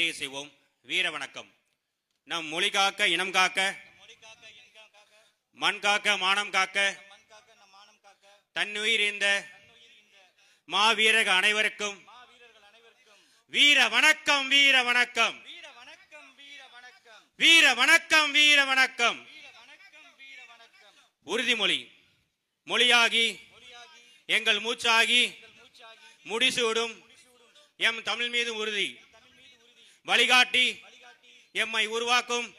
நிறைவு செய்வோம். வீர வணக்கம். நம் மொழி காக்க இனம் காக்க மண் காக்க மானம் காக்க தன்னுயிர் இந்த மாவீரர்கள் அனைவருக்கும் வீர வணக்கம் வீர வணக்கம். வீர வணக்கம் வீர வணக்கம். உறுதிமொழி. மொழியாகி எங்கள் மூச்சாகி முடிசூடும் எம் தமிழ் மீது உறுதி. வழிகாட்டி எம்மை உருவாக்கும்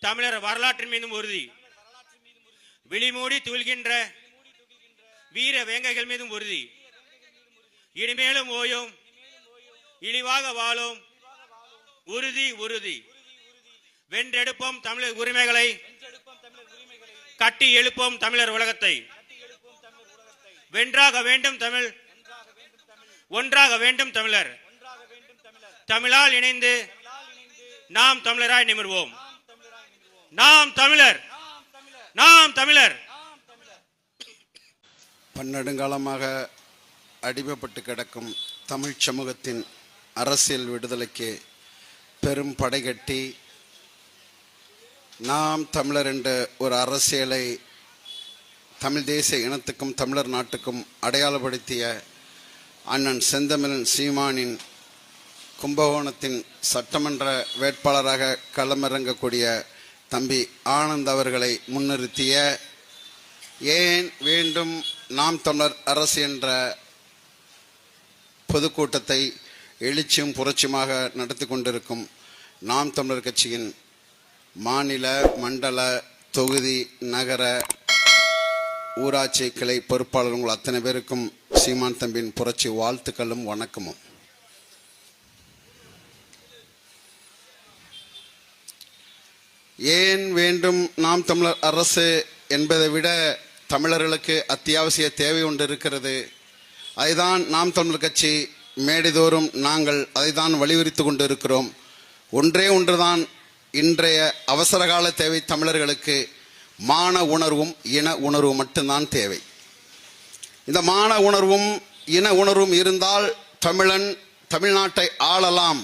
தமிழர் வரலாற்றின் மீதும் உறுதி. விழிமூடி துள்கின்ற வீர வேங்கைகள் மீதும் உறுதி. இனிமேலும் ஓயும் இழிவாக வாழும் உறுதி உறுதி. வென்றெடுப்போம் தமிழர் உரிமைகளை கட்டி எழுப்போம் தமிழர் உலகத்தை. வென்றாக வேண்டும் தமிழ் ஒன்றாக வேண்டும் தமிழர். தமிழால் இணைந்து நாம் தமிழராய் நிமிர்வோம். நாம் தமிழர். நாம் தமிழர். பன்னெடுங்காலமாக அடிமைப்பட்டு கிடக்கும் தமிழ் சமூகத்தின் அரசியல் விடுதலைக்கு பெரும் படைகட்டி நாம் தமிழர் என்ற ஒரு அரசியலை தமிழ் தேசிய இனத்துக்கும் தமிழர் நாட்டுக்கும் அடையாளப்படுத்திய அண்ணன் செந்தமிழன் சீமானின் கும்பகோணத்தின் சட்டமன்ற வேட்பாளராக களமிறங்கக்கூடிய தம்பி ஆனந்த் அவர்களை முன்னிறுத்திய ஏன் வேண்டும் நாம் தமிழர் அரசு என்ற பொதுக்கூட்டத்தை எழுச்சியும் புரட்சியுமாக நடத்தி கொண்டிருக்கும் நாம் தமிழர் கட்சியின் மாநில மண்டல தொகுதி நகர ஊராட்சி கிளை பொறுப்பாளர் உங்கள் அத்தனை பேருக்கும் சீமான் தம்பியின் புரட்சி வாழ்த்துக்களும் வணக்கமும். ஏன் வேண்டும் நாம் தமிழர் அரசு என்பதை விட தமிழர்களுக்கு அத்தியாவசிய தேவை ஒன்று இருக்கிறது. அதுதான் நாம் தமிழர் கட்சி மேடைதோறும் நாங்கள் அதைதான் வலியுறுத்தி கொண்டு இருக்கிறோம் ஒன்றே ஒன்றுதான் இன்றைய அவசரகால தேவை தமிழர்களுக்கு மான உணர்வும் இன உணர்வும் மட்டும்தான் தேவை. இந்த மான உணர்வும் இன உணர்வும் இருந்தால் தமிழன் தமிழ்நாட்டை ஆளலாம்.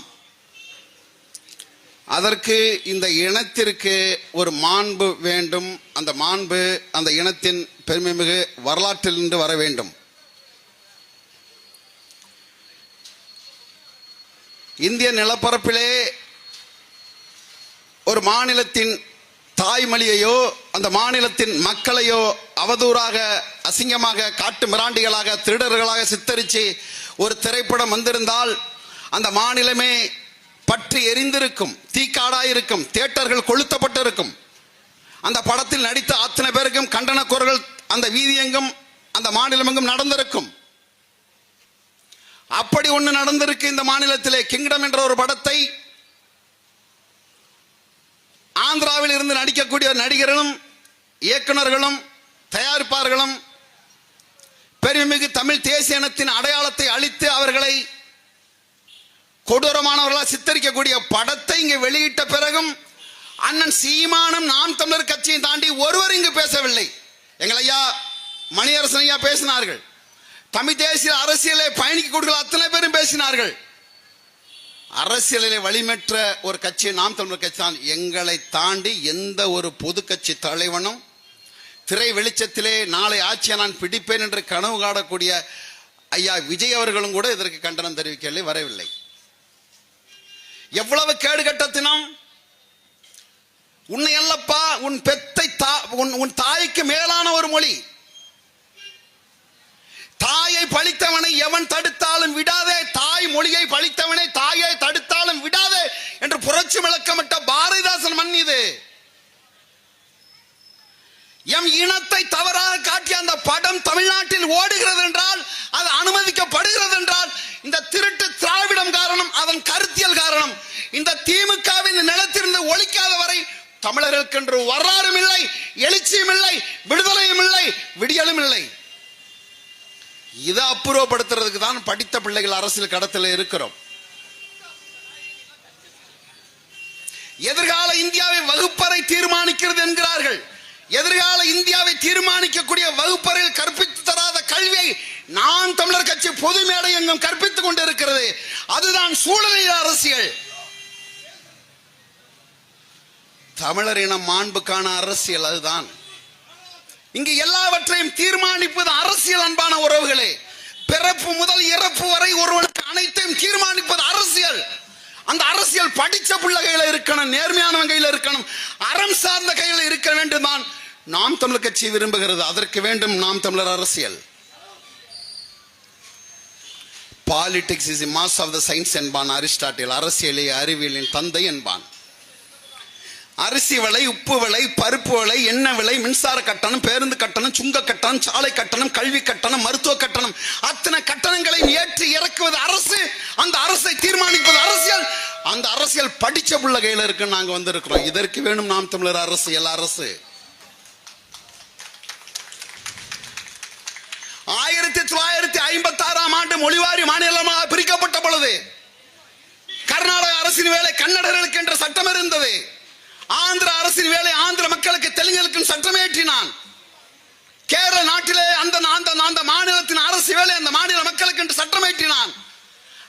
அதற்கு இந்த இனத்திற்கு ஒரு மாண்பு வேண்டும். அந்த மாண்பு அந்த இனத்தின் பெருமைமிகு வரலாற்றிலிருந்து வர வேண்டும். இந்திய நிலப்பரப்பிலே ஒரு மாநிலத்தின் தாய்மொழியையோ அந்த மாநிலத்தின் மக்களையோ அவதூறாக அசிங்கமாக காட்டு மிராண்டிகளாக திருடர்களாக சித்தரித்து ஒரு திரைப்படம் வந்திருந்தால் அந்த மாநிலமே பற்றி எரிந்திருக்கும் தீக்காடாயிருக்கும் தியேட்டர்கள் கொளுத்தப்பட்டிருக்கும். அந்த படத்தில் நடித்த அத்தனை பேருக்கும் கண்டன குரல்கள் அந்த வீதியெங்கும் அந்த மாநிலமெங்கும் நடந்திருக்கும். அப்படி ஒன்று நடந்திருக்கு இந்த மாநிலத்திலே. கிங்டம் என்ற ஒரு படத்தை ஆந்திராவில் இருந்து நடிக்கக்கூடிய நடிகர்களும் இயக்குனர்களும் தயாரிப்பார்களும் பெருமிகு தமிழ் தேசிய இனத்தின் அடையாளத்தை அழித்து அவர்களை கொடூரமானவர்களாக சித்தரிக்கக்கூடிய படத்தை இங்கே வெளியிட்ட பிறகும் அண்ணன் சீமானம் நாம் தமிழர் கட்சியை தாண்டி ஒருவர் இங்கு பேசவில்லை. எங்கள் ஐயா மணியரசன் ஐயா பேசினார்கள். தமிழ் தேசிய அரசியலை பயணிக்கக்கூடிய அத்தனை பேரும் பேசினார்கள். அரசியலிலே வழிமற்ற ஒரு கட்சி நாம் தமிழர் கட்சி தான். எங்களை தாண்டி எந்த ஒரு பொது கட்சி தலைவனும் திரை வெளிச்சத்திலே நாளை ஆட்சியை நான் பிடிப்பேன் என்று கனவு காணக்கூடிய ஐயா விஜய் அவர்களும் கூட இதற்கு கண்டனம் தெரிவிக்கவில்லை வரவில்லை. எவ்வளவு கேடு கெட்ட தினம்? உன்னை அல்லப்பா உன் பெத்தை தா உன் உன் தாய்க்கு மேலான ஒரு மொழி. தாயை பழித்தவனை எவன் தடுத்தாலும் விடாதே தாய் மொழியை பழித்தவனை தாயை தடுத்தாலும் விடாதே என்று புரட்சி விளக்கமிட்ட பாரதிதாசன் மண் இது. எம் இனத்தை தவறாக காட்டிய அந்த படம் தமிழ்நாட்டில் ஓடுகிறது என்றால் அது அனுமதிக்கப்படுகிறது என்றால் இந்த திருட்டு திராவிடம் காரணம் அதன் கருத்தியல் காரணம். இந்த திமுகவின் நிலத்திலிருந்து ஒழிக்காத வரை தமிழர்களுக்கு என்று வரலாறும் இல்லை எழுச்சியும் இல்லை விடுதலையும் இல்லை விடியலும் இல்லை. இதை அப்புறப்படுத்துறதுக்கு தான் படித்த பிள்ளைகள் அரசியல் கடத்தில் இருக்கிறோம். எதிர்கால இந்தியாவை வகுப்பறை தீர்மானிக்கிறது என்கிறார்கள். இந்தியாவை தீர்மானிக்கக்கூடிய வகுப்பறையில் கற்பித்து தராத கல்வியை நான் தமிழர் கட்சி பொது மேடை எங்கும் கற்பித்துக் கொண்டிருக்கிறது. அதுதான் சூழலில் அரசியல். தமிழர் இன மாண்புக்கான அரசியல் அதுதான். இங்கு எல்லாவற்றையும் தீர்மானிப்பது அரசியல் அன்பான உறவுகளே. பிறப்பு முதல் இறப்பு வரை ஒருவனுக்கு அனைத்தையும் தீர்மானிப்பது அரசியல். அந்த அரசியல் படிச்ச பிள்ளை இருக்கணும் நேர்மையானவன் கையில இருக்கணும் அறம் சார்ந்த கையில இருக்க வேண்டும் தான் நாம் தமிழர் கட்சி விரும்புகிறது அதற்கு வேண்டும் நாம் தமிழர் அரசியல். Politics is mass of the science என்பான் அரிஸ்டாட்டில் அரசியலே அறிவியலின் தந்தை என்பான். அரிசி விலை உப்பு விலை பருப்பு விலை எண்ணெய் விலை மின்சார கட்டணம் பேருந்து கட்டணம் சுங்க கட்டணம் சாலை கட்டணம் கல்வி கட்டணம் மருத்துவ கட்டணம். அத்தனை கட்டணங்களையும் ஏற்றி இறக்குவது அரசு. அந்த அரசை தீர்மானிப்பது அரசியல். அந்த அரசியல் படிச்ச பிள்ளை கையில இருக்கு நாங்க வந்திருக்கிறோம். இதற்கு வேணும் நாம் தமிழர் அரசியல் அரசு ஆயிரத்தி தொள்ளாயிரத்தி ஐம்பத்தி ஆறாம் ஆண்டு மொழிவாரி மாநிலமாக பிரிக்கப்பட்ட பொழுது கர்நாடக அரசின் வேலை கன்னடர்களுக்கு என்ற சட்டம் இருந்தது. ஆந்திர அரசின் வேலை ஆந்திர மக்களுக்கு தெலுங்குகளுக்கு சட்டம் ஏற்றினான் கேரள நாட்டிலே அந்த அந்த அந்த மாநிலத்தின் அரசு வேலை அந்த மாநில மக்களுக்கு என்று சட்டம் ஏற்றினான்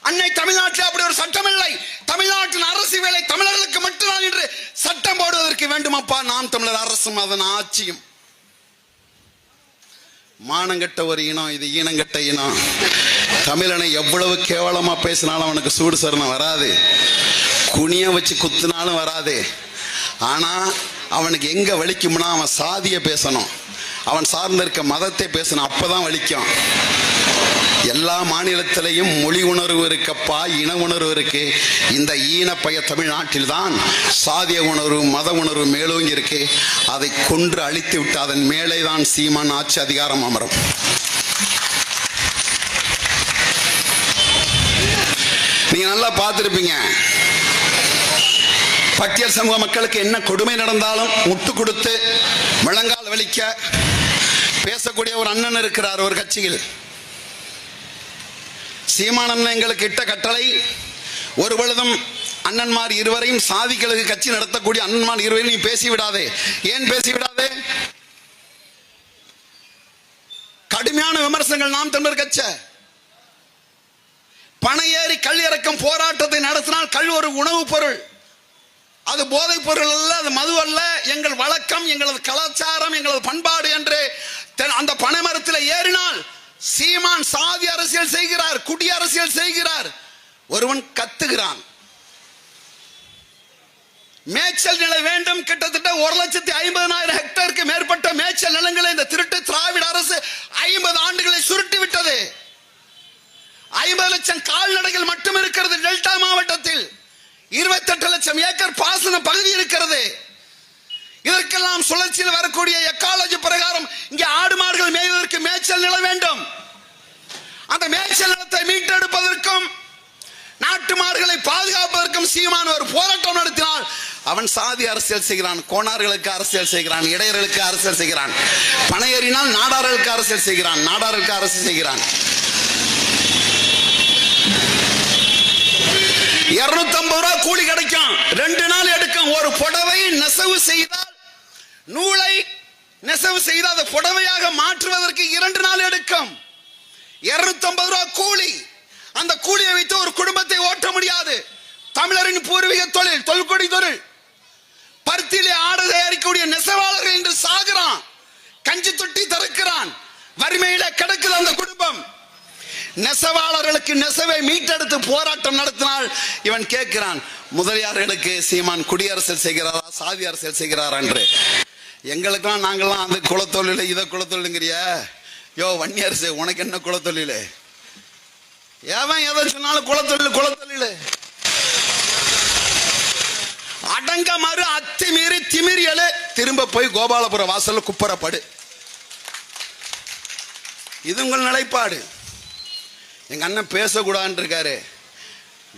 அன்னை தமிழ்நாட்டில் அப்படி ஒரு சட்டம் இல்லை தமிழ்நாட்டின் அரசு வேலை தமிழர்களுக்கு மட்டும்தான் என்று சட்டம் போடுவதற்கு வேண்டுமப்பா நாம் தமிழர் அரசும் அதன் ஆட்சியும். மானங்கட்ட ஒரு இனம் இது ஈனங்கட்ட இனம். தமிழனை எவ்வளவு கேவலமா பேசினாலும் அவனுக்கு சூடு சரணம் வராது. குனிய வச்சு குத்துனாலும் வராது. ஆனா அவனுக்கு எங்க வலிக்கும்னா அவன் சாதிய பேசணும். அவன் சார்ந்த இருக்க மதத்தை பேசணும். அப்பதான் வலிக்கும். எல்லா மாநிலத்திலையும் மொழி உணர்வு இருக்கப்பா இன உணர்வு இருக்கு. இந்த ஈனப்பய தமிழ்நாட்டில் தான் சாதிய உணர்வு மத உணர்வு மேலோங்கி இருக்கு. அதை கொன்று அழித்து விட்டு அதன் மேலே தான் சீமான் ஆட்சி அதிகாரம் அமரும். நீங்க நல்லா பார்த்திருப்பீங்க. பட்டியல் சமூக மக்களுக்கு என்ன கொடுமை நடந்தாலும் முட்டு கொடுத்து முழங்கால் வலிக்க பேசக்கூடிய ஒரு அண்ணன் இருக்கிறார் ஒரு கட்சியில். சீமானம் எங்களுக்கு இட்ட கட்டளை ஒரு பொழுதும் அண்ணன்மார் இருவரையும் சாதிகளுக்கு கட்சி நடத்தக்கூடிய அண்ணன்மார் இருவரையும் நீ பேசி விடாதே ஏன் பேசி விடாதே கடுமையான விமர்சனங்கள் நாம் தமிழர் கட்ச. பண ஏறி கல் இறக்கம் போராட்டத்தை நடத்தினால் கல் ஒரு உணவுப் பொருள். அது போதைப் பொருள் அல்ல அது மது அல்ல. எங்கள் வழக்கம் எங்களது கலாச்சாரம் எங்களது பண்பாடு என்று அந்த அந்த பனைமரத்தில் ஏறினால் சீமான் சாதி அரசியல் செய்கிறார் குடி அரசியல் செய்கிறார். ஒருவன் கத்துகிறான். மேய்ச்சல் நிலை வேண்டும். கிட்டத்தட்ட ஒரு லட்சத்தி ஐம்பதனாயிரம் ஹெக்டருக்கு மேற்பட்ட மேய்ச்சல் நிலங்களை இந்த திருட்டு திராவிட அரசு ஐம்பது ஆண்டுகளை சுருட்டி விட்டது. ஐம்பது லட்சம் கால்நடைகள் மட்டும் இருக்கிறது டெல்டா மாவட்டத்தில். இருபத்தெட்டு லட்சம் ஏக்கர் பாசன பகுதி இருக்கிறது. இதற்கெல்லாம் சுழற்சியில் வரக்கூடிய எக்காலஜி பிரகாரம் இங்கே ஆடு மாடுகள் மேய்வதற்கு மேய்ச்சல் நில வேண்டும். அந்த மேய்ச்சல் நிலத்தை மீட்டெடுப்பதற்கும் நாட்டு மாடுகளை பாதுகாப்பதற்கும் சீமான் ஒரு போராட்டம் நடத்தினால் அவன் சாதி அரசியல் செய்கிறான் கோணார்களுக்கு அரசியல் செய்கிறான் இடையர்களுக்கு அரசியல் செய்கிறான். பணையேறினால் நாடார்களுக்கு அரசியல் செய்கிறான் நாடார்களுக்கு அரசியல் செய்கிறான். இருநூத்தம்பது ரூபா கூலி கிடைக்கும். ரெண்டு நாள் எடுக்கும். ஒரு புடவை நெசவு செய்தால் நூலை நெசவு செய்து அதை புடவையாக மாற்றுவதற்கு இரண்டு நாள் எடுக்கும். இருநூத்தம்பது ரூபா கூலி. அந்த கூலியை வைத்து ஒரு குடும்பத்தை ஓட்ட முடியாது. தமிழரின் பூர்வீக தொழில் தொல்கொடி தொழில். பருத்தியிலே ஆடை தயாரிக்கக்கூடிய நெசவாளர்கள் இன்று சாகிறான். கஞ்சி தொட்டி திறக்கிறான். வறுமையில கிடக்குது அந்த குடும்பம். நெசவாளர்களுக்கு நெசவை மீட்டெடுத்து போராட்டம் நடத்தினால் இவன் கேட்கிறான் முதலியார்களுக்கு சீமான் குடியரசியல் செய்கிறாரா சாதி அரசியல் செய்கிறாரா? என்று. எங்களுக்கெல்லாம் நாங்கள்லாம் அந்த குலத்தொழில் இதை குலத்தொழிலுங்கிறிய? யோ வன்னியரசு உனக்கு என்ன குலத்தொழில்? ஏவன் எதை சொன்னாலும் குலத்தொழில் குலத்தொழில். அடங்க மறு அத்துமீறி திமிரியலு திரும்ப போய் கோபாலபுரம் வாசல் குப்பரப்படு. இது உங்கள் நிலைப்பாடு. எங்க அண்ணன் பேசக்கூடாதுன்னு இருக்காரு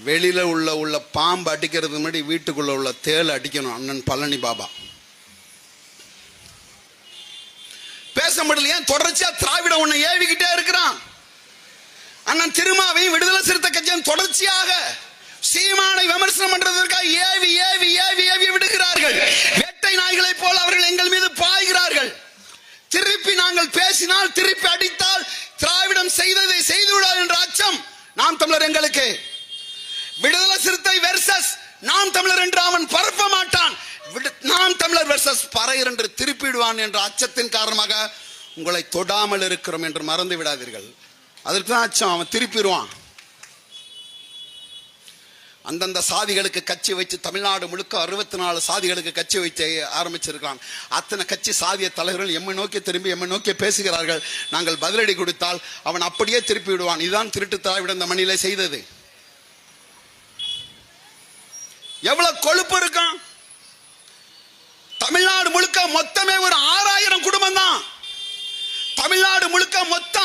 வெளியில் உள்ள உள்ள பாம்பு அடிக்கிறதுக்கு முன்னாடி வீட்டுக்குள்ள உள்ள தேள் அடிக்கணும் அண்ணன் பழனி பாபா. பேச முடியல ஏன் தொடர்ச்சியாக திராவிட உன்னை ஏவிக்கிட்டே இருக்கிறான்? அண்ணன் திருமாவையும் விடுதலை சிறுத்தை கட்சியும் தொடர்ச்சியாக சீமானை விமர்சனம் பண்றதற்காக ஏவி ஏவி ஏவி ஏவி விடுகிறார்கள். வேட்டை நாய்களைப் போல் அவர்கள் எங்கள் மீது பாய்கிறார்கள். திருப்பி நாங்கள் பேசினால் திருப்பி அடித்தால் திராவிடம் செய்ததை செய்து விடாது என்ற அச்சம் நாம் தமிழர் எங்களுக்கு. விடுதலை சிறுத்தை வெர்சஸ் நாம் தமிழர் என்று அவன் பரப்ப மாட்டான். விடு- நாம் வெர்சஸ் பறையர் என்று திருப்பிடுவான் என்ற அச்சத்தின் காரணமாக உங்களை தொடாமல் இருக்கிறோம் என்று மறந்து விடாதீர்கள். அதற்கு தான் அச்சம். அவன் திருப்பிடுவான். அந்தந்த சாதிகளுக்கு கட்சி வச்சு தமிழ்நாடு முழுக்க அறுபத்தி நாலு சாதிகளுக்கு கட்சி வைத்து ஆரம்பிச்சிருக்கிறான். அத்தனை கட்சி சாதிய தலைவர்கள் எம்மை நோக்கி திரும்பி எம்மை நோக்கி பேசுகிறார்கள். நாங்கள் பதிலடி கொடுத்தால் அவன் அப்படியே திருப்பி விடுவான் இதுதான் திருட்டு திராவிட இந்த மண்ணிலே செய்தது. எவ்வளவு கொழுப்பு இருக்கான்? தமிழ்நாடு முழுக்க மொத்தமே ஒரு ஆறாயிரம் குடும்பம் தான் தமிழ்நாடு முழுக்க மொத்த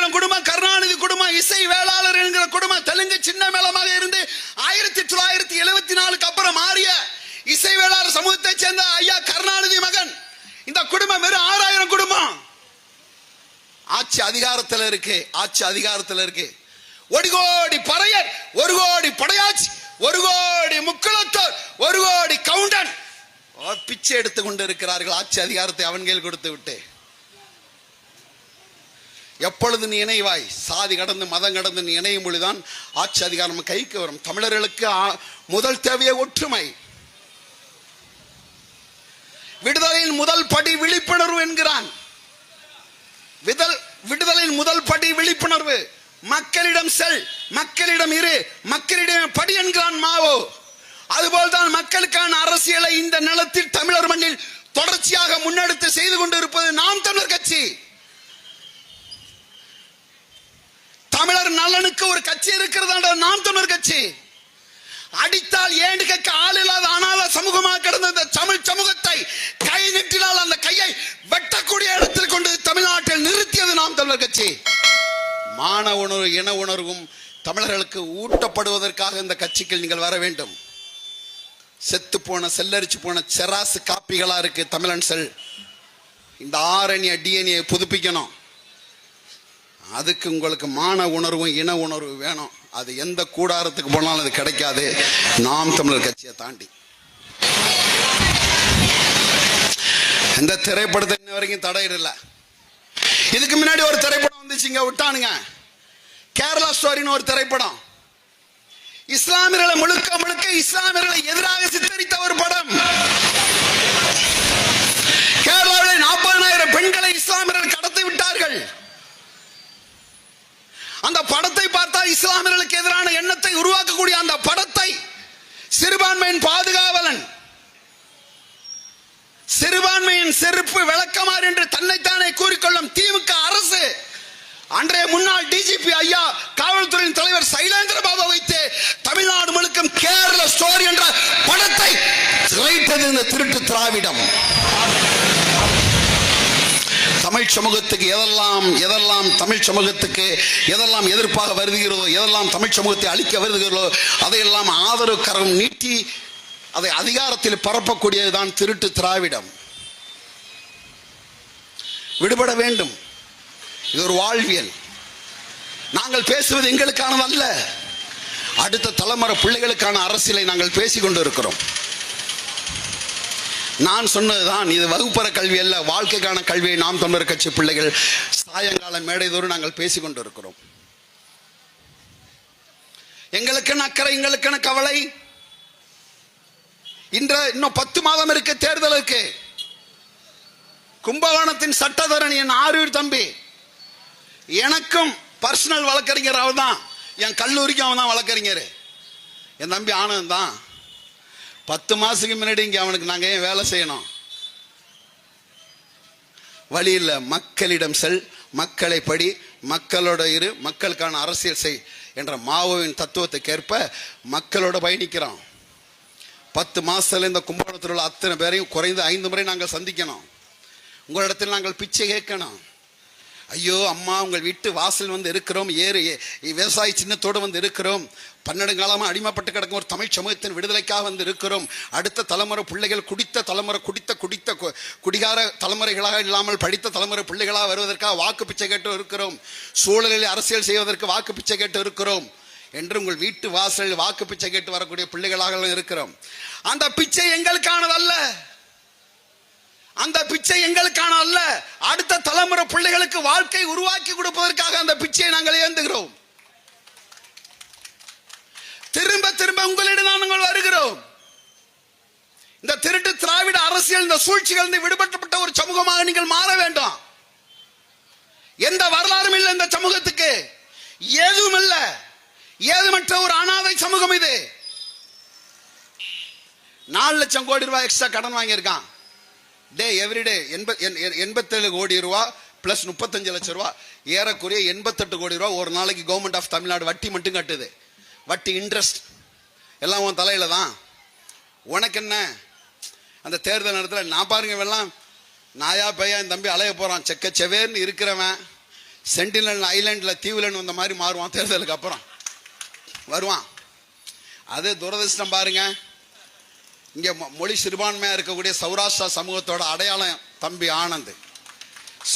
ஆறாயிரம் குடும்பம் கருணாநிதி குடும்பம் இசை வேளாளர் என்கிற குடும்பம் தெலுங்கு சின்ன மேளமாக இருந்து ஆயிரத்தி தொள்ளாயிரத்தி எழுபத்தி நாலுக்கு அப்புறம் மாறிய இசை வேளாளர் சமூகத்தை சேர்ந்த ஐயா கருணாநிதி மகன். இந்த குடும்பம் வெறும் ஆறாயிரம் குடும்பம். ஆட்சி அதிகாரத்தில் இருக்கு ஆட்சி அதிகாரத்தில் இருக்கு. ஒரு கோடி பறையர் ஒரு கோடி படையாட்சி ஒரு கோடி முக்குளத்தோர் ஒரு கோடி கவுண்டன். பிச்சை எடுத்துக் கொண்டு இருக்கிறார்கள். ஆட்சி அதிகாரத்தை அவன் கையில் கொடுத்து விட்டு. எப்பொழுது நீ இணைவாய்? சாதி கடந்து மதம் கடந்து நீ இணையும் பொழுதுதான் ஆட்சி அதிகாரம் கைக்கு வரும். தமிழர்களுக்கு முதல் தேவையை ஒற்றுமை. விடுதலையின் முதல் படி விழிப்புணர்வு என்கிறான். விதல் விடுதலையின் முதல் படி விழிப்புணர்வு. மக்களிடம் செல் மக்களிடம் இரு மக்களிடம் படி என்கிறான் மாவோ. அதுபோல்தான் மக்களுக்கான அரசியலை இந்த நிலத்தில் தமிழர் மண்ணில் தொடர்ச்சியாக முன்னெடுத்து செய்து கொண்டிருப்பது நாம் தமிழர் கட்சி. தமிழர் நலனுக்கு ஒரு கட்சி இருக்கிறது நாம் தமிழர் கட்சி. அடித்தால் ஏண்டு கேட்க ஆள் இல்லாத அனாத சமூகமாக கிடந்த இந்த தமிழ் சமூகத்தை கை நீட்டினால் அந்த கையை வெட்டக்கூடிய இடத்தில் கொண்டு தமிழ்நாட்டில் நிறுத்தியது நாம் தமிழர் கட்சி. மான உணர்வு இன உணர்வும் தமிழர்களுக்கு ஊட்டப்படுவதற்காக இந்த கட்சிக்கு நீங்கள் வர வேண்டும். செத்து போன செல்லரிச்சு போன செராசு காப்பிகளா இருக்கு தமிழன் செல். இந்த ஆரணிய டிஎன்ஏ புதுப்பிக்கணும். அதுக்கு உங்களுக்கு மான உணர்வும் இன உணர்வு வேணும். அது எந்த கூடாரத்துக்கு போனாலும் அது கிடைக்காது. நாம் தமிழர் கட்சியை தாண்டி. இந்த திரைப்படத்தை இன்ன வரைக்கும் தடையிடல. இதுக்கு முன்னாடி ஒரு திரைப்படம் வந்துச்சுங்க விட்டானுங்க. கேரளா ஸ்டோரின்னு ஒரு திரைப்படம். இஸ்லாமியர்களை முழுக்க முழுக்க இஸ்லாமியர்களை எதிராக சித்தரித்த ஒரு படம். கேரளாவில் நாற்பதனாயிரம் பெண்களை இஸ்லாமியர்கள் கடத்தி விட்டார்கள். அந்த படத்தை பார்த்தால் இஸ்லாமியர்களுக்கு எதிரான எண்ணத்தை உருவாக்கக்கூடிய அந்த படத்தை சிறுபான்மையின் பாதுகாவலன் சிறுபான்மையின் செருப்பு விளக்கமாறு என்று தன்னைத்தானே கூறிக்கொள்ளும் திமுக அரசு அன்றைய முன்னாள் டிஜிபி ஐயா காவல்துறையின் தலைவர் சைலேந்திர பாபு வைத்து தமிழ்நாடு முழுக்கும் கேரள ஸ்டோரி என்ற படத்தை திரைத்தது இந்த திருட்டு திராவிடம். தமிழ் சமூகத்துக்கு எதெல்லாம் எதெல்லாம் தமிழ் சமூகத்துக்கு எதெல்லாம் எதிர்ப்பாக வருகிறதோ எதெல்லாம் தமிழ் சமூகத்தை அழிக்க வருகிறதோ அதையெல்லாம் ஆதரவு கரம் நீட்டி அதை அதிகாரத்தில் பரப்பக்கூடியதுதான் திருட்டு திராவிடம். விடுபட வேண்டும். இது ஒரு வாழ்வியல். நாங்கள் பேசுவது எங்களுக்கானதல்ல. அடுத்த தலைமுறை பிள்ளைகளுக்கான அரசியலை நாங்கள் பேசிக்கொண்டு இருக்கிறோம் நான் சொன்னதுதான் இது வகுப்பற கல்வி அல்ல வாழ்க்கைக்கான கல்வியை நாம் தமிழர் கட்சி பிள்ளைகள் சாயங்கால மேடைதோறும் நாங்கள் பேசிக்கொண்டு இருக்கிறோம் எங்களுக்கென அக்கறை எங்களுக்கென கவலை. இன்ற இன்னும் பத்து மாதம் இருக்கு தேர்தலுக்கு கும்பகோணத்தின் சட்டத்தரணி என் ஆரூர் தம்பி. எனக்கும் பர்சனல் வழக்கறிஞர் அவன் தான் என் கல்லூரிக்கும் அவன் தான் வழக்கறிஞர். என் தம்பி ஆனந்த் தான் பத்து மாசத்துக்கு முன்னாடி இங்கே அவனுக்கு நாங்கள் ஏன் வேலை செய்யணும்? வழியில் மக்களிடம் செல் மக்களை படி மக்களோட இரு மக்களுக்கான அரசியல் செய் என்ற மாவோவின் தத்துவத்துக்கேற்ப மக்களோட பயணிக்கிறோம். பத்து மாசத்துல இந்த கும்பகோணத்தில் உள்ள அத்தனை பேரையும் குறைந்து ஐந்து முறை நாங்கள் சந்திக்கணும். உங்களிடத்தில் நாங்கள் பிச்சை கேட்கணும். ஐயோ அம்மா உங்கள் வீட்டு வாசல் வந்து இருக்கிறோம் ஏறு ஏ- விவசாய சின்னத்தோடு வந்து இருக்கிறோம். பன்னெடுங்காலமாக அடிமைப்பட்டு கிடக்கும் ஒரு தமிழ் சமூகத்தின் விடுதலைக்காக வந்து இருக்கிறோம் அடுத்த தலைமுறை பிள்ளைகள் குடித்த தலைமுறை குடித்த குடித்த கு- குடிகார தலைமுறைகளாக இல்லாமல் படித்த தலைமுறை பிள்ளைகளாக வருவதற்காக வாக்கு பிச்சை கேட்டு இருக்கிறோம். சூழலில் அரசியல் செய்வதற்கு வாக்கு பிச்சை கேட்டு இருக்கிறோம். என்று உங்கள் வீட்டு வாசலில் வாக்கு பிச்சை கேட்டு வரக்கூடிய பிள்ளைகளாக இருக்கிறோம். அந்த பிச்சை எங்களுக்கானதல்ல. அந்த பிச்சை எங்களுக்கான அல்ல அடுத்த தலைமுறை பிள்ளைகளுக்கு வாழ்க்கை உருவாக்கி கொடுப்பதற்காக அந்த பிச்சையை நாங்கள் ஏந்துகிறோம். திரும்ப உங்களிடம் நாங்கள் வருகிறோம். இந்த திருட்டு திராவிட அரசியல் இந்த சூழ்ச்சிகள் விடுபட்டப்பட்ட ஒரு சமூகமாக நீங்கள் மாற வேண்டும். எந்த வரலாறும் இல்லை இந்த சமூகத்துக்கு. ஏதும் இல்ல. ஏதுமற்ற ஒரு அனாதை சமூகம் இது. நாலு லட்சம் கோடி ரூபாய் எக்ஸ்ட்ரா கடன் வாங்கியிருக்கான். டே எவ்ரிடே எண்பத்தேழு கோடி ரூபா பிளஸ் முப்பத்தஞ்சு லட்சம் ரூபா. ஏறக்குறைய எண்பத்தெட்டு கோடி ரூபா ஒரு நாளைக்கு கவர்மெண்ட் ஆஃப் தமிழ்நாடு வட்டி மட்டும் கட்டுது. வட்டி இன்ட்ரெஸ்ட் எல்லாம் உன் தலையில தான். உனக்கு என்ன அந்த தேர்தல் நேரத்தில் நான் பாருங்க இவெல்லாம் நாயா பையா என் தம்பி அலைய போகிறான் செக்க செவேர்னு இருக்கிறவன். சென்டினல் ஐலாண்டில் தீவுலன்னு வந்த மாதிரி மாறுவான் தேர்தலுக்கு அப்புறம். வருவான். அது துரதிர்ஷ்டம் பாருங்க. இங்கே மொ- மொழி சிறுபான்மையாக இருக்கக்கூடிய சௌராஷ்டிரா சமூகத்தோட அடையாளம் தம்பி ஆனந்த்.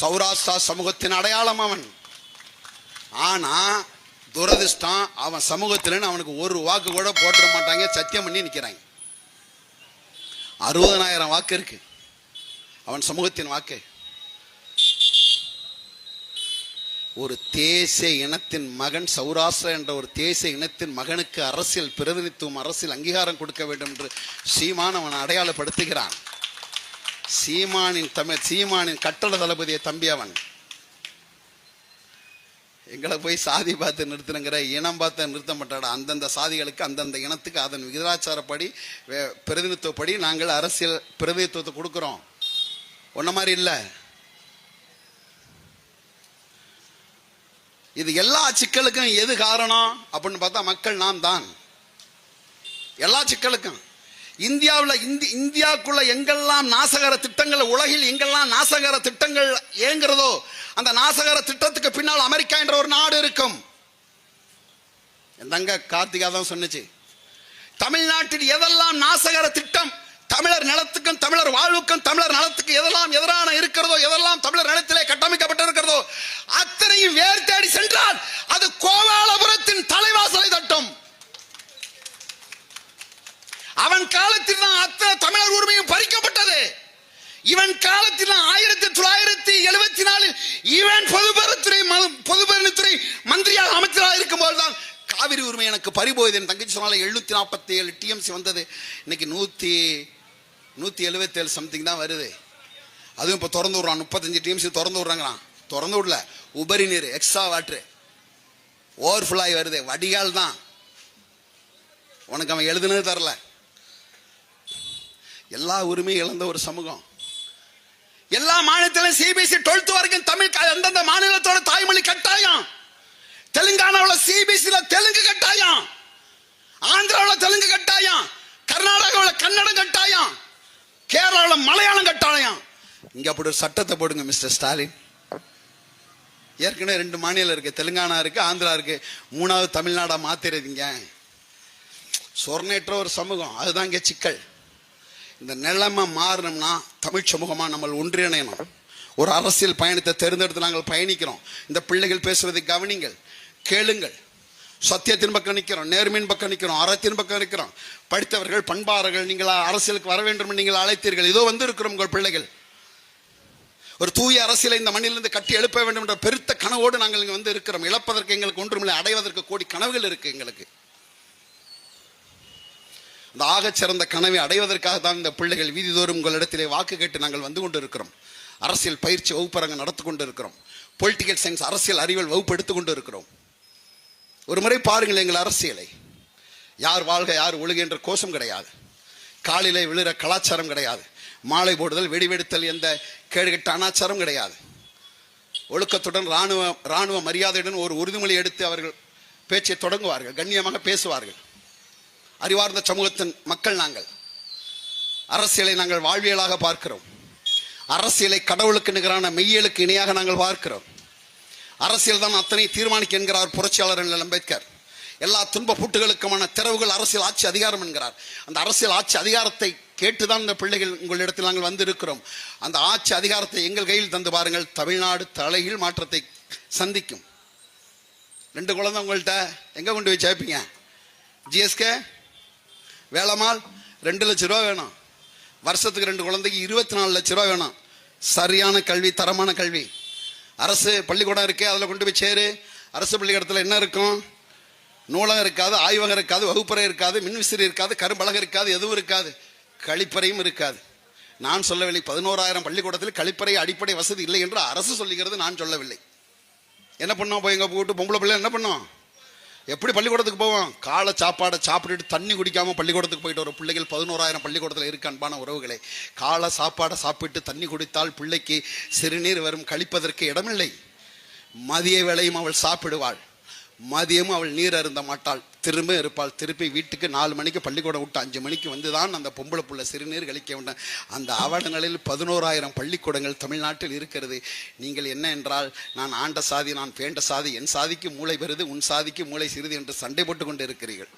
சௌராஷ்டிரா சமூகத்தின் அடையாளம் அவன். ஆனால் துரதிர்ஷ்டம். அவன் சமூகத்திலன்னு அவனுக்கு ஒரு வாக்கு கூட போட்டுற மாட்டாங்க. சத்தியம் பண்ணி நிற்கிறாங்க அறுபதனாயிரம் வாக்கு இருக்கு. அவன் சமூகத்தின் வாக்கு. ஒரு தேசிய இனத்தின் மகன் சௌராஷ்டிரா என்ற ஒரு தேசிய இனத்தின் மகனுக்கு அரசியல் பிரதிநிதித்துவம் அரசியல் அங்கீகாரம் கொடுக்க வேண்டும் என்று சீமான் அவன் அடையாளப்படுத்துகிறான். சீமானின் தமிழ் சீமானின் கட்டள தளபதியை தம்பி அவன். எங்களை போய் சாதி பார்த்து நிறுத்துனுங்கிற இனம் பார்த்து நிறுத்த மாட்டாடா அந்தந்த சாதிகளுக்கு அந்தந்த இனத்துக்கு அதன் விகிதாச்சாரப்படி பிரதிநிதித்துவப்படி நாங்கள் அரசியல் பிரதிநிதித்துவத்தை கொடுக்குறோம். ஒன்ன மாதிரி இல்லை. இது எல்லா சிக்கலுக்கும் எது காரணம் அப்படின்னு பார்த்தா மக்கள் நாம் தான் எல்லா சிக்கலுக்கும். இந்தியாவில் இந்தி இந்தியாவுக்குள்ள எங்கெல்லாம் நாசகர திட்டங்கள் உலகில் எங்கெல்லாம் நாசகர திட்டங்கள் ஏங்குறதோ அந்த நாசகர திட்டத்துக்கு பின்னால் அமெரிக்கா என்ற ஒரு நாடு இருக்கும். எந்தங்க கார்த்திகா தான் சொன்னிச்சு. தமிழ்நாட்டில் எதெல்லாம் நாசகர திட்டம் தமிழர் நிலத்துக்கும் தமிழர் வாழ்வுக்கும் தமிழர் நலத்துக்கு எதெல்லாம் எதிரான இருக்கிறதோ எதெல்லாம் தமிழர் நிலத்திலே கட்டமைக்கப்பட்டிருக்கிறதோ அத்தனையும் வேர் தேடி சென்றால் அது கோ தலைவாசலை தட்டும் அவன் காலத்தில் தான் அத்தனை தமிழர் உரிமையும் பறிக்கப்பட்டது இவன் காலத்தில் ஆயிரத்தி தொள்ளாயிரத்தி எழுபத்தி நாலில் இவன் பொதுபரத்துறை பொதுபரணித்துறை மந்திரியாக அமைச்சராக இருக்கும்போது தான் காவிரி உரிமை எனக்கு பறிபோகுது என் தங்கச்சி சொன்னால எழுநூத்தி நாற்பத்தி ஏழு டிஎம்சி வந்தது. இன்னைக்கு நூத்தி நூத்தி எழுபத்தி ஏழு சம்திங் தான் வருது. அதுவும் இப்போ திறந்து விடுறான். முப்பத்தஞ்சு டிஎம்சி திறந்து விடுறாங்களாம். திறந்து விடல. உபரி நீர் எக்ஸ்ட்ரா வாட்ரு ஓவர்ஃபுல்லாகி வருது. வடிகால் தான். உனக்கு அவன் எழுதுனது தரல. எல்லா உரிமையும் இழந்த ஒரு சமூகம். எல்லா மாநிலத்திலும் சிபிஎஸ்சி டுவெல்த் வரைக்கும் தமிழ் அந்தந்த மாநிலத்தோட தாய்மொழி கட்டாயம். தெலுங்கானாவில் சிபிஎஸ்சில தெலுங்கு கட்டாயம். ஆந்திராவில் தெலுங்கு கட்டாயம். கர்நாடகாவில் கன்னடம் கட்டாயம். கேரளாவில் மலையாளம் கட்டாயம். இங்க அப்படி ஒரு சட்டத்தை போடுங்க மிஸ்டர் ஸ்டாலின் ஏற்கனவே ரெண்டு மாநிலம் இருக்கு. தெலுங்கானா இருக்கு ஆந்திரா இருக்கு. மூணாவது தமிழ்நாடா மாத்திரதீங்க சொர்ணேற்ற ஒரு சமூகம். அதுதான் இங்க சிக்கல். இந்த நிலைமை மாறணும்னா தமிழ் சமூகமாக நம்ம ஒன்றிணையணும். ஒரு அரசியல் பயணத்தை தேர்ந்தெடுத்து நாங்கள் பயணிக்கிறோம். இந்த பிள்ளைகள் பேசுவதை கவனிங்கள் கேளுங்கள். சத்தியத்தின் பக்கம் நிற்கிறோம் நேர்மையின் பக்கம் நிற்கிறோம் அறத்தின் பக்கம் நிற்கிறோம் படித்தவர்கள் பண்பாளர்கள் நீங்கள் அரசியலுக்கு வர வேண்டும் நீங்கள் அழைத்தீர்கள். இதோ வந்து இருக்கிறோம் உங்கள் பிள்ளைகள். ஒரு தூய அரசியலை இந்த மண்ணிலிருந்து கட்டி எழுப்ப வேண்டும் என்ற பெருத்த கனவோடு நாங்கள் இங்கே வந்து இருக்கிறோம். இழப்பதற்கு எங்களுக்கு ஒன்றுமில்லை அடைவதற்கு கோடி கனவுகள் இருக்கு எங்களுக்கு. இந்த ஆகச் சிறந்த கனவை அடைவதற்காக தான் இந்த பிள்ளைகள் வீதிதோறும் உங்களிடத்திலே வாக்கு கேட்டு நாங்கள் வந்து கொண்டு இருக்கிறோம் அரசியல் பயிற்சி வகுப்பரங்க நடத்து கொண்டு இருக்கிறோம் பொலிட்டிக்கல் சயின்ஸ் அரசியல் அறிவியல் வகுப்பு எடுத்து கொண்டு இருக்கிறோம் ஒரு முறை பாருங்கள் எங்கள் அரசியலை. யார் வாழ்க யார் ஒழுகு என்ற கோஷம் கிடையாது. காலிலே விழுற கலாச்சாரம் கிடையாது. மாலை போடுதல் வெடிவெடுத்தல் எந்த கேடுகட்ட அனாச்சாரம் கிடையாது. ஒழுக்கத்துடன் இராணுவ இராணுவ மரியாதையுடன் ஒரு உறுதிமொழி எடுத்து அவர்கள் பேச்சை தொடங்குவார்கள் கண்ணியமாக பேசுவார்கள். அறிவார்ந்த சமூகத்தின் மக்கள் நாங்கள். அரசியலை நாங்கள் வாழ்வியலாக பார்க்கிறோம். அரசியலை கடவுளுக்கு நிகரான மெய்யலுக்கு இணையாக நாங்கள் பார்க்கிறோம். அரசியல் தான் அத்தனை தீர்மானிக்க என்கிறார் புரட்சியாளர் அண்ணல் அம்பேத்கர். எல்லா துன்ப புட்டுகளுக்குமான திறவுகள் அரசியல் ஆட்சி அதிகாரம் என்கிறார். அந்த அரசியல் ஆட்சி அதிகாரத்தை கேட்டுதான் இந்த பிள்ளைகள் உங்களிடத்தில் நாங்கள் வந்திருக்கிறோம். அந்த ஆட்சி அதிகாரத்தை எங்கள் கையில் தந்து பாருங்கள். தமிழ்நாடு தலைகீழ் மாற்றத்தை சந்திக்கும். ரெண்டு குழந்தை உங்கள்கிட்ட எங்க கொண்டு போய் சேர்ப்பீங்க? ஜிஎஸ்கே? வேலம்மாள் ரெண்டு லட்ச ரூபா வேணும். வருஷத்துக்கு ரெண்டு குழந்தைக்கு இருபத்தி நாலு லட்ச ரூபா வேணும். சரியான கல்வி தரமான கல்வி. அரசு பள்ளிக்கூடம் இருக்கு அதில் கொண்டு போய் சேரு. அரசு பள்ளிக்கூடத்தில் என்ன இருக்கும்? நூலகம் இருக்காது ஆய்வகம் இருக்காது வகுப்பறை இருக்காது மின்விசிறி இருக்காது கரும்பலகம் இருக்காது எதுவும் இருக்காது. கழிப்பறையும் இருக்காது. நான் சொல்லவில்லை பதினோராயிரம் பள்ளிக்கூடத்தில் கழிப்பறை அடிப்படை வசதி இல்லை என்று அரசு சொல்லுகிறது நான் சொல்லவில்லை. என்ன பண்ணோம்? போய் எங்க போட்டு பொம்பளை பிள்ளை என்ன பண்ணோம்? எப்படி பள்ளிக்கூடத்துக்கு போவோம்? காலை சாப்பாடை சாப்பிட்டுட்டு தண்ணி குடிக்காமல் பள்ளிக்கூடத்துக்கு போயிட்டு வர பிள்ளைகள் பதினோராயிரம் பள்ளிக்கூடத்தில் இருக்க அன்பான உறவுகளே. காலை சாப்பாடை சாப்பிட்டு தண்ணி குடித்தால் பிள்ளைக்கு சிறுநீர் வரும். கழிப்பதற்கு இடமில்லை. மதிய வேளையும் அவள் சாப்பிடுவாள். மதியமும் அவள் நீர் அருந்த மாட்டாள். திரும்ப இருப்பாள். திருப்பி வீட்டுக்கு நாலு மணிக்கு பள்ளிக்கூடம் விட்டு அஞ்சு மணிக்கு வந்து தான் அந்த பொம்பளை புள்ள சிறுநீர் கழிக்க வேண்டும். அந்த அவல நிலையில் பதினோராயிரம் பள்ளிக்கூடங்கள் தமிழ்நாட்டில் இருக்கிறது. நீங்கள் என்ன என்றால் நான் ஆண்ட சாதி நான் பேண்ட சாதி என் சாதிக்கு மூளை பெறுது உன் சாதிக்கு மூளை சிறிது என்று சண்டை போட்டு கொண்டு இருக்கிறீர்கள்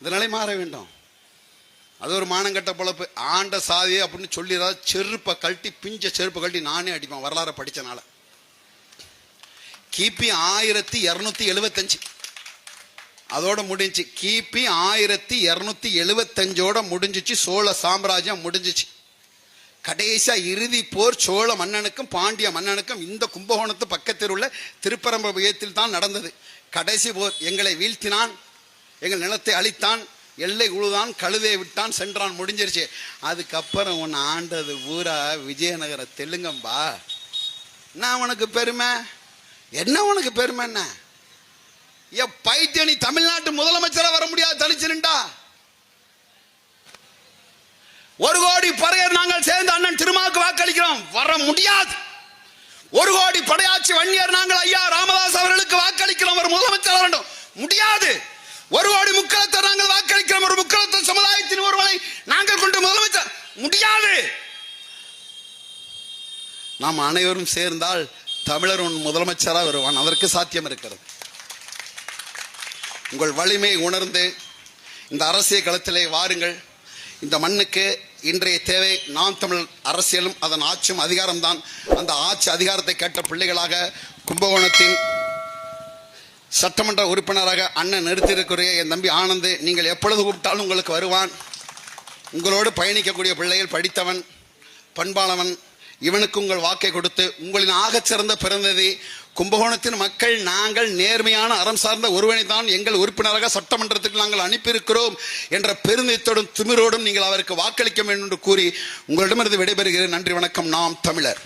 இந்த நிலை மாற வேண்டும். அது ஒரு மானங்கட்ட பொழப்பு. ஆண்ட சாதி அப்படின்னு சொல்லிடுறா செருப்பை கழட்டி பிஞ்ச செருப்பை கழட்டி நானே அடிப்பேன். வரலாறை படித்தனால கிபி ஆயிரத்தி இரநூத்தி எழுபத்தஞ்சு அதோட முடிஞ்சு கிபி ஆயிரத்தி இரநூத்தி எழுபத்தஞ்சோட முடிஞ்சிச்சு. சோழ சாம்ராஜ்யம் முடிஞ்சிச்சு. கடைசியா இறுதி போர் சோழ மன்னனுக்கும் பாண்டிய மன்னனுக்கும் இந்த கும்பகோணத்து பக்கத்தில் உள்ள திருப்பரம்பயத்தில் தான் நடந்தது. கடைசி போர் எங்களை வீழ்த்தினான். எங்கள் நிலத்தை அழித்தான். எல்லை உழுதான். கழுதை விட்டான். சென்றான். முடிஞ்சிருச்சு. அதுக்கப்புறம் உன்னை ஆண்டது பூரா விஜயநகர தெலுங்கம்பா. நான் உனக்கு பெருமை. என்ன உனக்கு பெருமை என்ன? ஏ பைத்திய தமிழ்நாட்டு முதலமைச்சரா வர முடியாது தனிச்சு நின்றா ஒரு கோடி பறையர் நாங்கள் சேர்ந்து அண்ணன் திருமாவுக்கு வாக்களிக்கிறோம். வர முடியாது. ஒரு கோடி படையாட்சி வன்னியர் நாங்கள் ஐயா ராமதாஸ் அவர்களுக்கு வாக்களிக்கிறோம். ஒரு முதலமைச்சர் வேண்டும். முடியாது. ஒரு கோடி முக்களத்தை நாங்கள் வாக்களிக்கிறோம். ஒரு முக்களத்த சமுதாயத்தின் ஒருவனை நாங்கள் கொண்டு முதலமைச்சர். முடியாது. நாம் அனைவரும் சேர்ந்தால் தமிழர் உன் முதலமைச்சராக வருவான். அதற்கு சாத்தியம் இருக்கிறது. உங்கள் வலிமை உணர்ந்து இந்த அரசியல் களத்திலே வாருங்கள். இந்த மண்ணுக்கு இன்றைய தேவை நாம் தமிழ் அரசியலும் அதன் ஆட்சியும் அதிகாரம்தான். அந்த ஆட்சி அதிகாரத்தை கேட்ட பிள்ளைகளாக கும்பகோணத்தின் சட்டமன்ற உறுப்பினராக அண்ணன் நிறுத்தியிருக்கிற என் தம்பி ஆனந்த் நீங்கள் எப்பொழுது கூப்பிட்டாலும் உங்களுக்கு வருவான். உங்களோடு பயணிக்கக்கூடிய பிள்ளைகள் படித்தவன் பண்பாளவன் இவனுக்கு உங்கள் வாக்கை கொடுத்து உங்களின் ஆகச் சிறந்த பிறந்தது. கும்பகோணத்தின் மக்கள் நாங்கள் நேர்மையான அறம் சார்ந்த ஒருவனை தான் எங்கள் உறுப்பினராக சட்டமன்றத்திற்கு நாங்கள் அனுப்பியிருக்கிறோம் என்ற பெருமிதத்தோடும் திமிரோடும் நீங்கள் அவருக்கு வாக்களிக்க வேண்டும் என்று கூறி உங்களிடமிருந்து விடைபெறுகிறேன். நன்றி வணக்கம். நாம் தமிழர்.